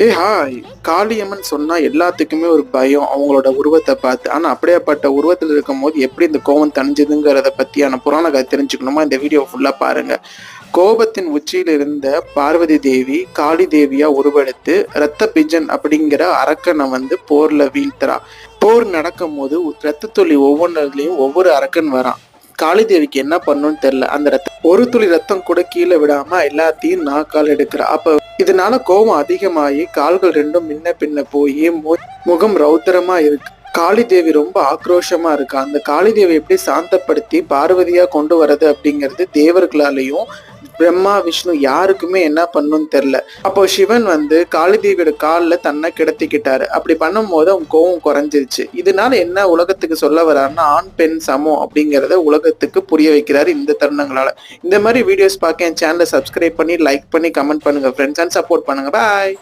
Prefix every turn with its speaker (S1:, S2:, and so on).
S1: ஏ hi Kaliamman சொன்னா எல்லாத்துக்குமே ஒரு பயம் அவங்களோட உருவத்தை பார்த்து. ஆனா அப்படியேப்பட்ட உருவத்தில் இருக்கும் போது எப்படி இந்த கோவம் தணிஞ்சதுங்கிறத பத்தியான புராண கதை தெரிஞ்சுக்கணுமா? இந்த வீடியோ ஃபுல்லா பாருங்க. கோபத்தின் உச்சியில் இருந்த பார்வதி தேவி காளி தேவியா உருவெடுத்து ரத்த பிஜன் அப்படிங்கிற அரக்கனை வந்து போர்ல வீழ்த்துறா. போர் நடக்கும் போது ரத்த துளி ஒவ்வொன்றுலயும் ஒவ்வொரு அரக்கன் வரான். காளி தேவிக்கு என்ன பண்ணுன்னு தெரியல. அந்த ரத்தம் ஒரு துளி ரத்தம் கூட கீழே விடாம எல்லாத்தையும் நாக்கால் எடுக்கிறா. அப்ப இதனால கோபம் அதிகமாகி கால்கள் ரெண்டும் முன்ன பின்ன போய் முகம் ரௌத்திரமா இருக்கு. காளி தேவி ரொம்ப ஆக்ரோஷமா இருக்கா. அந்த காளி தேவி எப்படி சாந்தப்படுத்தி பார்வதியா கொண்டு வர்றது அப்படிங்கிறது தேவர்களாலையும் பிரம்மா விஷ்ணு யாருக்குமே என்ன பண்ணுன்னு தெரில அப்போ சிவன் வந்து காளிதேவியோட காலில் தன்னை கிடத்திக்கிட்டாரு. அப்படி பண்ணும்போது அவன் கோவம் குறைஞ்சிருச்சு. இதனால என்ன உலகத்துக்கு சொல்ல வர்றாருன்னா ஆண் பெண் சமம் அப்படிங்கிறத உலகத்துக்கு புரிய வைக்கிறாரு இந்த தருணங்களால. இந்த மாதிரி வீடியோஸ் பார்க்க என் சேனலை சப்ஸ்கிரைப் பண்ணி லைக் பண்ணி கமெண்ட் பண்ணுங்க ஃப்ரெண்ட்ஸ் அண்ட் சப்போர்ட் பண்ணுங்க. பாய்